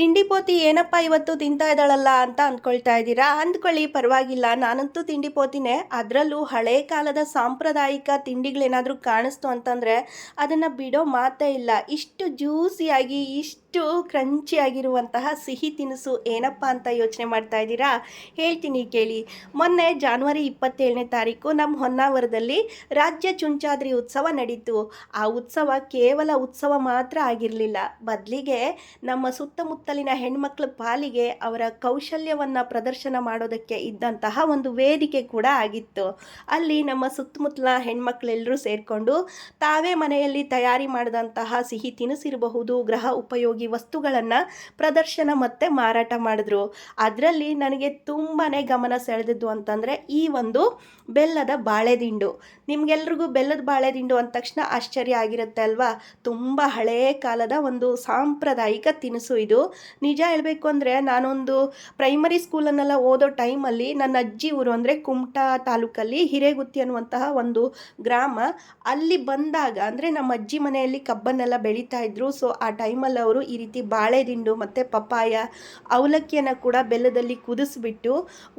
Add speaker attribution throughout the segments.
Speaker 1: ತಿಂಡಿ ಪೋತಿ ಏನಪ್ಪ ಇವತ್ತು ತಿಂತಾ ಇದ್ದಾಳಲ್ಲ ಅಂತ ಅಂದ್ಕೊಳ್ತಾ ಇದ್ದೀರಾ? ಅಂದ್ಕೊಳ್ಳಿ, ಪರವಾಗಿಲ್ಲ. ನಾನಂತೂ ತಿಂಡಿ ಪೋತಿನೇ. ಅದರಲ್ಲೂ ಹಳೆ ಕಾಲದ ಸಾಂಪ್ರದಾಯಿಕ ತಿಂಡಿಗಳೇನಾದರೂ ಕಾಣಿಸ್ತು ಅಂತಂದರೆ ಅದನ್ನು ಬಿಡೋ ಮಾತೇ ಇಲ್ಲ. ಇಷ್ಟು ಜ್ಯೂಸಿಯಾಗಿ, ಇಷ್ಟು ಕ್ರಂಚಿಯಾಗಿರುವಂತಹ ಸಿಹಿ ತಿನಿಸು ಏನಪ್ಪ ಅಂತ ಯೋಚನೆ ಮಾಡ್ತಾ ಇದ್ದೀರಾ? ಹೇಳ್ತೀನಿ, ಕೇಳಿ. ಮೊನ್ನೆ ಜಾನ್ವರಿ ಇಪ್ಪತ್ತೇಳನೇ ತಾರೀಕು ನಮ್ಮ ಹೊನ್ನಾವರದಲ್ಲಿ ರಾಜ್ಯ ಚುಂಚಾದ್ರಿ ಉತ್ಸವ ನಡೀತು. ಆ ಉತ್ಸವ ಕೇವಲ ಉತ್ಸವ ಮಾತ್ರ ಆಗಿರಲಿಲ್ಲ. ಬದಲಿಗೆ ನಮ್ಮ ಸುತ್ತಮುತ್ತಲಿನ ಹೆಣ್ಮಕ್ಳ ಪಾಲಿಗೆ ಅವರ ಕೌಶಲ್ಯವನ್ನು ಪ್ರದರ್ಶನ ಮಾಡೋದಕ್ಕೆ ಇದ್ದಂತಹ ಒಂದು ವೇದಿಕೆ ಕೂಡ ಆಗಿತ್ತು. ಅಲ್ಲಿ ನಮ್ಮ ಸುತ್ತಮುತ್ತಲ ಹೆಣ್ಮಕ್ಳೆಲ್ಲರೂ ಸೇರಿಕೊಂಡು ತಾವೇ ಮನೆಯಲ್ಲಿ ತಯಾರಿ ಮಾಡಿದಂತಹ ಸಿಹಿ ತಿನಿಸಿರಬಹುದು ಗೃಹ ಉಪಯೋಗಿ ವಸ್ತುಗಳನ್ನು ಪ್ರದರ್ಶನ ಮತ್ತು ಮಾರಾಟ ಮಾಡಿದ್ರು. ಅದರಲ್ಲಿ ನನಗೆ ತುಂಬಾ ಗಮನ ಸೆಳೆದಿದ್ದು ಅಂತಂದರೆ ಈ ಒಂದು ಬೆಲ್ಲದ ಬಾಳೆದಿಂಡು. ನಿಮಗೆಲ್ರಿಗೂ ಬೆಲ್ಲದ ಬಾಳೆದಿಂಡು ಅಂದ ತಕ್ಷಣ ಆಶ್ಚರ್ಯ ಆಗಿರುತ್ತೆ ಅಲ್ವಾ? ತುಂಬ ಹಳೆಯ ಕಾಲದ ಒಂದು ಸಾಂಪ್ರದಾಯಿಕ ತಿನಿಸು ಇದು. ನಿಜ ಹೇಳಬೇಕು ಅಂದರೆ ನಾನೊಂದು ಪ್ರೈಮರಿ ಸ್ಕೂಲನ್ನೆಲ್ಲ ಓದೋ ಟೈಮಲ್ಲಿ ನನ್ನ ಅಜ್ಜಿ ಊರು ಅಂದರೆ ಕುಮಟಾ ತಾಲೂಕಲ್ಲಿ ಹಿರೇಗುತ್ತಿ ಅನ್ನುವಂತಹ ಒಂದು ಗ್ರಾಮ. ಅಲ್ಲಿ ಬಂದಾಗ ಅಂದರೆ ನಮ್ಮ ಅಜ್ಜಿ ಮನೆಯಲ್ಲಿ ಕಬ್ಬನ್ನೆಲ್ಲ ಬೆಳೀತಾ ಇದ್ರು. ಸೊ ಆ ಟೈಮಲ್ಲಿ ಅವರು ಈ ರೀತಿ ಬಾಳೆದಿಂಡು ಮತ್ತು ಪಪ್ಪಾಯ ಅವಲಕ್ಕಿಯನ್ನು ಕೂಡ ಬೆಲ್ಲದಲ್ಲಿ ಕುದಿಸ್ಬಿಟ್ಟು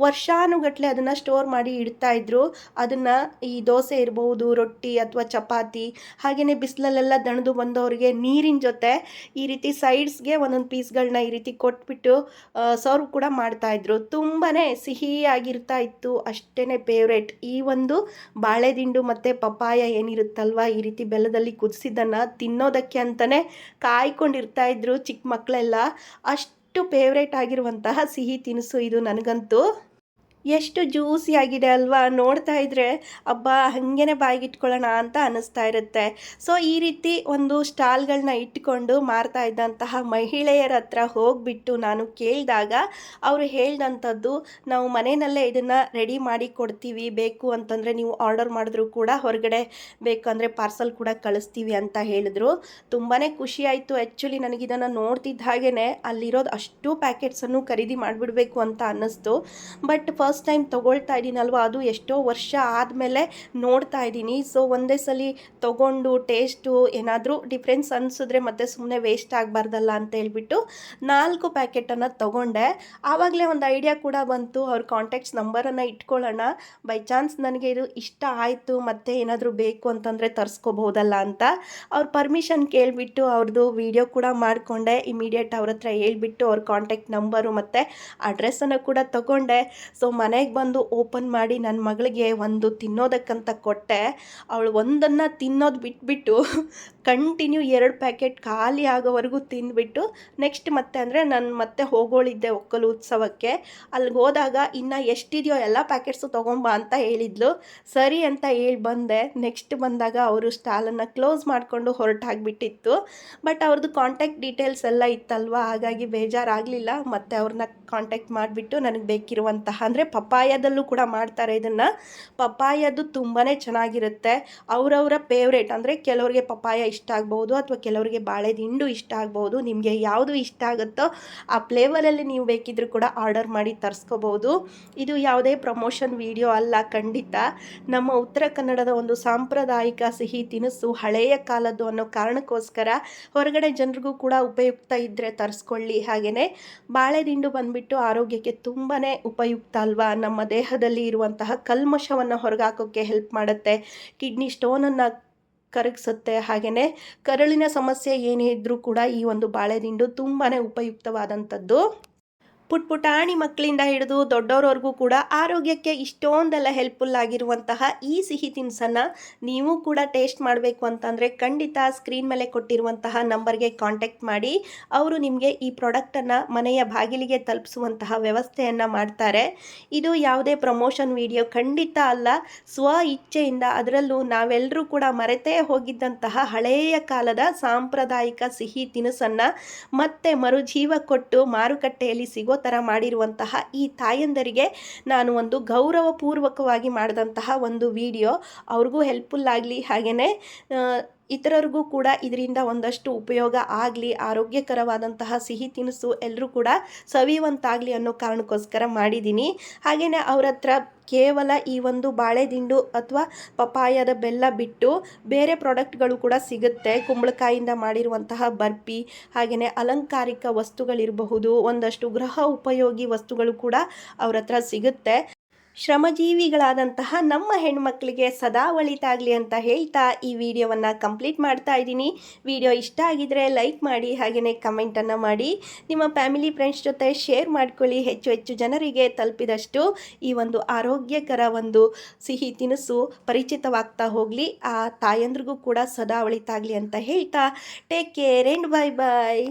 Speaker 1: ವರ್ಷಾನುಗಟ್ಟಲೆ ಅದನ್ನು ಸ್ಟೋರ್ ಮಾಡಿ ಇಡ್ತಾ ಇದ್ರು. ಅದನ್ನು ಈ ದೋಸೆ ಇರ್ಬೋದು, ರೊಟ್ಟಿ ಅಥವಾ ಚಪಾತಿ ಹಾಗೆಯೇ ಬಿಸಿಲಲ್ಲೆಲ್ಲ ದಣದು ಬಂದವರಿಗೆ ನೀರಿನ ಜೊತೆ ಈ ರೀತಿ ಸೈಡ್ಸ್ಗೆ ಒಂದೊಂದು ಪೀಸ್ಗಳನ್ನ ಈ ರೀತಿ ಕೊಟ್ಬಿಟ್ಟು ಸರ್ವ್ ಕೂಡ ಮಾಡ್ತಾಯಿದ್ರು ತುಂಬಾ ಸಿಹಿಯಾಗಿರ್ತಾ ಇತ್ತು. ಅಷ್ಟೇ ಫೇವ್ರೇಟ್ ಈ ಒಂದು ಬಾಳೆದಿಂಡು ಮತ್ತು ಪಪ್ಪಾಯ ಏನಿರುತ್ತಲ್ವ, ಈ ರೀತಿ ಬೆಲ್ಲದಲ್ಲಿ ಕುದಿಸಿದ್ದನ್ನು ತಿನ್ನೋದಕ್ಕೆ ಅಂತಲೇ ಕಾಯ್ಕೊಂಡಿರ್ತಾ ಇದ್ರು ಚಿಕ್ಕ ಮಕ್ಕಳೆಲ್ಲ ಅಷ್ಟು ಫೇವ್ರೇಟ್ ಆಗಿರುವಂತಹ ಸಿಹಿ ತಿನಿಸು ಇದು ನನಗಂತೂ. ಎಷ್ಟು ಜ್ಯೂಸಿ ಆಗಿದೆ ಅಲ್ವಾ? ನೋಡ್ತಾ ಇದ್ರೆ ಹಬ್ಬ ಹಾಗೇನೆ ಬಾಯಿಗೆ ಇಟ್ಕೊಳ್ಳೋಣ ಅಂತ ಅನ್ನಿಸ್ತಾ ಇರುತ್ತೆ. ಸೊ ಈ ರೀತಿ ಒಂದು ಸ್ಟಾಲ್ಗಳನ್ನ ಇಟ್ಕೊಂಡು ಮಾರ್ತಾ ಇದ್ದಂತಹ ಮಹಿಳೆಯರ ಹತ್ರ ಹೋಗಿಬಿಟ್ಟು ನಾನು ಕೇಳಿದಾಗ, ಅವರು ಹೇಳ್ದಂಥದ್ದು, ನಾವು ಮನೆಯಲ್ಲೇ ಇದನ್ನು ರೆಡಿ ಮಾಡಿ ಕೊಡ್ತೀವಿ, ಬೇಕು ಅಂತಂದರೆ ನೀವು ಆರ್ಡರ್ ಮಾಡಿದ್ರು ಕೂಡ ಹೊರಗಡೆ ಬೇಕು ಅಂದರೆ ಪಾರ್ಸಲ್ ಕೂಡ ಕಳಿಸ್ತೀವಿ ಅಂತ ಹೇಳಿದ್ರು. ತುಂಬಾ ಖುಷಿ ಆಯಿತು. ಆ್ಯಕ್ಚುಲಿ ನನಗಿದನ್ನು ನೋಡ್ತಿದ್ದ ಹಾಗೇ ಅಲ್ಲಿರೋದು ಅಷ್ಟು ಪ್ಯಾಕೆಟ್ಸನ್ನು ಖರೀದಿ ಮಾಡಿಬಿಡಬೇಕು ಅಂತ ಅನ್ನಿಸ್ತು. ಬಟ್ ಟೈಮ್ ತೊಗೊಳ್ತಾ ಇದ್ದೀನಲ್ವ? ಅದು ಎಷ್ಟೋ ವರ್ಷ ಆದಮೇಲೆ ನೋಡ್ತಾ ಇದ್ದೀನಿ. ಸೊ ಒಂದೇ ಸಲ ತೊಗೊಂಡು ಟೇಸ್ಟು ಏನಾದರೂ ಡಿಫ್ರೆನ್ಸ್ ಅನಿಸಿದ್ರೆ ಮತ್ತೆ ಸುಮ್ಮನೆ ವೇಸ್ಟ್ ಆಗಬಾರ್ದಲ್ಲ ಅಂತ ಹೇಳ್ಬಿಟ್ಟು ನಾಲ್ಕು ಪ್ಯಾಕೆಟನ್ನು ತೊಗೊಂಡೆ. ಆವಾಗಲೇ ಒಂದು ಐಡಿಯಾ ಕೂಡ ಬಂತು. ಅವ್ರ ಕಾಂಟ್ಯಾಕ್ಟ್ಸ್ ನಂಬರನ್ನು ಇಟ್ಕೊಳ್ಳೋಣ. ಬೈ ಚಾನ್ಸ್ ನನಗೆ ಇದು ಇಷ್ಟ ಆಯಿತು. ಮತ್ತು ಏನಾದರೂ ಬೇಕು ಅಂತಂದರೆ ತರಿಸ್ಕೋಬಹುದಲ್ಲ ಅಂತ ಅವ್ರ ಪರ್ಮಿಷನ್ ಕೇಳಿಬಿಟ್ಟು ಅವ್ರದ್ದು ವಿಡಿಯೋ ಕೂಡ ಮಾಡಿಕೊಂಡೆ. ಇಮಿಡಿಯೇಟ್ ಅವ್ರ ಹತ್ರ ಹೇಳ್ಬಿಟ್ಟು ಅವ್ರ ಕಾಂಟ್ಯಾಕ್ಟ್ ನಂಬರು ಮತ್ತು ಅಡ್ರೆಸ್ಸನ್ನು ಕೂಡ ತಗೊಂಡೆ. ಸೊ ಮನೆಗೆ ಬಂದು ಓಪನ್ ಮಾಡಿ ನನ್ನ ಮಗಳಿಗೆ ಒಂದು ತಿನ್ನೋದಕ್ಕಂತ ಕೊಟ್ಟೆ. ಅವಳು ಒಂದನ್ನು ತಿನ್ನೋದು ಬಿಟ್ಬಿಟ್ಟು ಕಂಟಿನ್ಯೂ ಎರಡು ಪ್ಯಾಕೆಟ್ ಖಾಲಿ ಆಗೋವರೆಗೂ ತಿಂದ್ಬಿಟ್ಟು ನೆಕ್ಸ್ಟ್ ಮತ್ತೆ ಅಂದರೆ ನಾನು ಮತ್ತೆ ಹೋಗೋಳಿದ್ದೆ ಒಕ್ಕಲು ಉತ್ಸವಕ್ಕೆ. ಅಲ್ಲಿಗೆ ಹೋದಾಗ ಇನ್ನು ಎಷ್ಟಿದೆಯೋ ಎಲ್ಲ ಪ್ಯಾಕೆಟ್ಸು ತೊಗೊಂಬ ಅಂತ ಹೇಳಿದ್ಲು. ಸರಿ ಅಂತ ಹೇಳಿ ಬಂದೆ. ನೆಕ್ಸ್ಟ್ ಬಂದಾಗ ಅವರು ಸ್ಟಾಲನ್ನು ಕ್ಲೋಸ್ ಮಾಡಿಕೊಂಡು ಹೊರಟಾಗ್ಬಿಟ್ಟಿತ್ತು. ಬಟ್ ಅವ್ರದ್ದು ಕಾಂಟ್ಯಾಕ್ಟ್ ಡೀಟೇಲ್ಸ್ ಎಲ್ಲ ಇತ್ತಲ್ವ? ಹಾಗಾಗಿ ಬೇಜಾರಾಗಲಿಲ್ಲ. ಮತ್ತು ಅವ್ರನ್ನ ಕಾಂಟ್ಯಾಕ್ಟ್ ಮಾಡಿಬಿಟ್ಟು ನನಗೆ ಬೇಕಿರುವಂತಹ ಅಂದರೆ ಪಪ್ಪಾಯದಲ್ಲೂ ಕೂಡ ಮಾಡ್ತಾರೆ ಇದನ್ನು. ಪಪ್ಪಾಯದ್ದು ತುಂಬಾ ಚೆನ್ನಾಗಿರುತ್ತೆ. ಅವರವರ ಫೇವ್ರೇಟ್ ಅಂದರೆ ಕೆಲವರಿಗೆ ಪಪ್ಪಾಯ ಇಷ್ಟ ಆಗ್ಬೋದು ಅಥವಾ ಕೆಲವರಿಗೆ ಬಾಳೆದಿಂಡು ಇಷ್ಟ ಆಗ್ಬೋದು ನಿಮಗೆ ಯಾವುದು ಇಷ್ಟ ಆಗುತ್ತೋ ಆ ಫ್ಲೇವರಲ್ಲಿ ನೀವು ಬೇಕಿದ್ದರೂ ಕೂಡ ಆರ್ಡರ್ ಮಾಡಿ ತರಿಸ್ಕೋಬೋದು ಇದು ಯಾವುದೇ ಪ್ರಮೋಷನ್ ವಿಡಿಯೋ ಅಲ್ಲ ಖಂಡಿತ. ನಮ್ಮ ಉತ್ತರ ಕನ್ನಡದ ಒಂದು ಸಾಂಪ್ರದಾಯಿಕ ಸಿಹಿ ತಿನಿಸು ಹಳೆಯ ಕಾಲದ್ದು ಅನ್ನೋ ಕಾರಣಕ್ಕೋಸ್ಕರ ಹೊರಗಡೆ ಜನರಿಗೂ ಕೂಡ ಉಪಯುಕ್ತ ಇದ್ದರೆ ತರಿಸ್ಕೊಳ್ಳಿ ಹಾಗೆಯೇ ಬಾಳೆದಿಂಡು ಬಂದುಬಿಟ್ಟು ಆರೋಗ್ಯಕ್ಕೆ ತುಂಬಾ ಉಪಯುಕ್ತ ಅಲ್ವಾ? ನಮ್ಮ ದೇಹದಲ್ಲಿ ಇರುವಂತಹ ಕಲ್ಮಶವನ್ನು ಹೊರಗಾಕೋಕ್ಕೆ ಹೆಲ್ಪ್ ಮಾಡುತ್ತೆ. ಕಿಡ್ನಿ ಸ್ಟೋನನ್ನು ಕರಗಿಸುತ್ತೆ. ಹಾಗೆಯೇ ಕರಳಿನ ಸಮಸ್ಯೆ ಏನೇ ಇದ್ದರೂ ಕೂಡ ಈ ಒಂದು ಬಾಳೆದಿಂಡು ತುಂಬಾ ಉಪಯುಕ್ತವಾದಂಥದ್ದು. ಪುಟ್ ಪುಟಾಣಿ ಮಕ್ಕಳಿಂದ ಹಿಡಿದು ದೊಡ್ಡವ್ರವರೆಗೂ ಕೂಡ ಆರೋಗ್ಯಕ್ಕೆ ಇಷ್ಟೊಂದೆಲ್ಲ ಹೆಲ್ಪ್ಫುಲ್ ಆಗಿರುವಂತಹ ಈ ಸಿಹಿ ತಿನಿಸನ್ನು ನೀವು ಕೂಡ ಟೇಸ್ಟ್ ಮಾಡಬೇಕು ಅಂತಂದರೆ ಖಂಡಿತ ಸ್ಕ್ರೀನ್ ಮೇಲೆ ಕೊಟ್ಟಿರುವಂತಹ ನಂಬರ್ಗೆ ಕಾಂಟ್ಯಾಕ್ಟ್ ಮಾಡಿ. ಅವರು ನಿಮಗೆ ಈ ಪ್ರಾಡಕ್ಟನ್ನು ಮನೆಯ ಬಾಗಿಲಿಗೆ ತಲುಪಿಸುವಂತಹ ವ್ಯವಸ್ಥೆಯನ್ನು ಮಾಡ್ತಾರೆ. ಇದು ಯಾವುದೇ ಪ್ರಮೋಷನ್ ವಿಡಿಯೋ ಖಂಡಿತ ಅಲ್ಲ. ಸ್ವ ಇಚ್ಛೆಯಿಂದ ಅದರಲ್ಲೂ ನಾವೆಲ್ಲರೂ ಕೂಡ ಮರೆತೇ ಹೋಗಿದ್ದಂತಹ ಹಳೆಯ ಕಾಲದ ಸಾಂಪ್ರದಾಯಿಕ ಸಿಹಿ ತಿನಿಸನ್ನು ಮತ್ತೆ ಮರುಜೀವ ಕೊಟ್ಟು ಮಾರುಕಟ್ಟೆಯಲ್ಲಿ ಸಿಗೋ ಥರ ಮಾಡಿರುವಂತಹ ಈ ತಾಯಂದರಿಗೆ ನಾನು ಒಂದು ಗೌರವಪೂರ್ವಕವಾಗಿ ಮಾಡಿದಂತಹ ಒಂದು ವಿಡಿಯೋ. ಅವ್ರಿಗೂ ಹೆಲ್ಪ್ಫುಲ್ ಆಗಲಿ ಹಾಗೆಯೇ ಇತರರಿಗೂ ಕೂಡ ಇದರಿಂದ ಒಂದಷ್ಟು ಉಪಯೋಗ ಆಗಲಿ, ಆರೋಗ್ಯಕರವಾದಂತಹ ಸಿಹಿ ತಿನಿಸು ಎಲ್ಲರೂ ಕೂಡ ಸವಿಯುವಂತಾಗಲಿ ಅನ್ನೋ ಕಾರಣಕ್ಕೋಸ್ಕರ ಮಾಡಿದ್ದೀನಿ. ಹಾಗೆಯೇ ಅವ್ರ ಹತ್ರ ಕೇವಲ ಈ ಒಂದು ಬಾಳೆದಿಂಡು ಅಥವಾ ಪಪಾಯದ ಬೆಲ್ಲ ಬಿಟ್ಟು ಬೇರೆ ಪ್ರಾಡಕ್ಟ್ಗಳು ಕೂಡ ಸಿಗುತ್ತೆ. ಕುಂಬಳಕಾಯಿಂದ ಮಾಡಿರುವಂತಹ ಬರ್ಪಿ ಹಾಗೆಯೇ ಅಲಂಕಾರಿಕ ವಸ್ತುಗಳಿರಬಹುದು, ಒಂದಷ್ಟು ಗೃಹ ಉಪಯೋಗಿ ವಸ್ತುಗಳು ಕೂಡ ಅವ್ರ ಹತ್ರ ಸಿಗುತ್ತೆ. ಶ್ರಮಜೀವಿಗಳಾದಂತಹ ನಮ್ಮ ಹೆಣ್ಮಕ್ಳಿಗೆ ಸದಾ ಒಳಿತಾಗಲಿ ಅಂತ ಹೇಳ್ತಾ ಈ ವಿಡಿಯೋವನ್ನು ಕಂಪ್ಲೀಟ್ ಮಾಡ್ತಾ ಇದ್ದೀನಿ. ವಿಡಿಯೋ ಇಷ್ಟ ಆಗಿದ್ರೆ ಲೈಕ್ ಮಾಡಿ ಹಾಗೆಯೇ ಕಮೆಂಟನ್ನು ಮಾಡಿ. ನಿಮ್ಮ ಫ್ಯಾಮಿಲಿ ಫ್ರೆಂಡ್ಸ್ ಜೊತೆ ಶೇರ್ ಮಾಡ್ಕೊಳ್ಳಿ. ಹೆಚ್ಚು ಹೆಚ್ಚು ಜನರಿಗೆ ತಲುಪಿದಷ್ಟು ಈ ಒಂದು ಆರೋಗ್ಯಕರ ಒಂದು ಸಿಹಿ ತಿನಿಸು ಪರಿಚಿತವಾಗ್ತಾ ಹೋಗಲಿ. ಆ ತಾಯಂದ್ರಿಗೂ ಕೂಡ ಸದಾ ಒಳಿತಾಗಲಿ ಅಂತ ಹೇಳ್ತಾ. Take care and bye bye